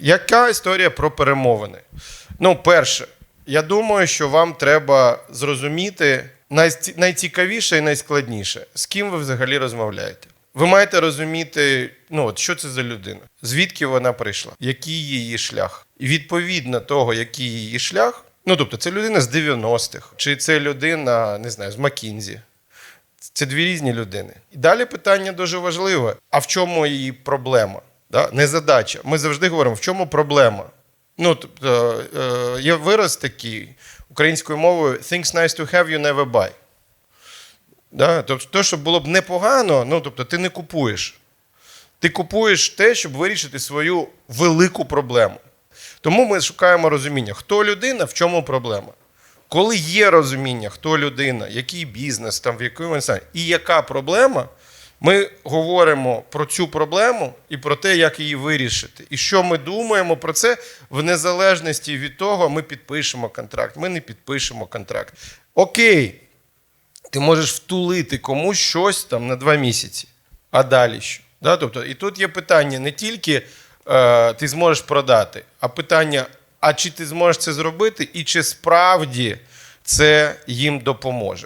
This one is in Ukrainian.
Яка історія про перемовини? Ну, перше, я думаю, що вам треба зрозуміти найцікавіше і найскладніше, з ким ви взагалі розмовляєте. Ви маєте розуміти, ну от що це за людина, звідки вона прийшла, який її шлях. І відповідно того, який її шлях, ну тобто, це людина з 90-х, чи це людина, не знаю, з Макінзі. Це дві різні людини. І далі питання дуже важливе: а в чому її проблема? Да? Не задача. Ми завжди говоримо, в чому проблема. Ну, тобто, е, є вираз такий українською мовою: things nice to have, you never buy. Да? Тобто, то, що було б непогано, ну, тобто, ти не купуєш. Ти купуєш те, щоб вирішити свою велику проблему. Тому ми шукаємо розуміння, хто людина, в чому проблема. Коли є розуміння, хто людина, який бізнес, там, в якому і яка проблема, ми говоримо про цю проблему і про те, як її вирішити. І що ми думаємо про це в незалежності від того, ми підпишемо контракт, ми не підпишемо контракт. Окей, ти можеш втулити комусь щось там на два місяці, а далі що? Да? Тобто, і тут є питання не тільки е, ти зможеш продати, а питання, а чи ти зможеш це зробити, і чи справді це їм допоможе.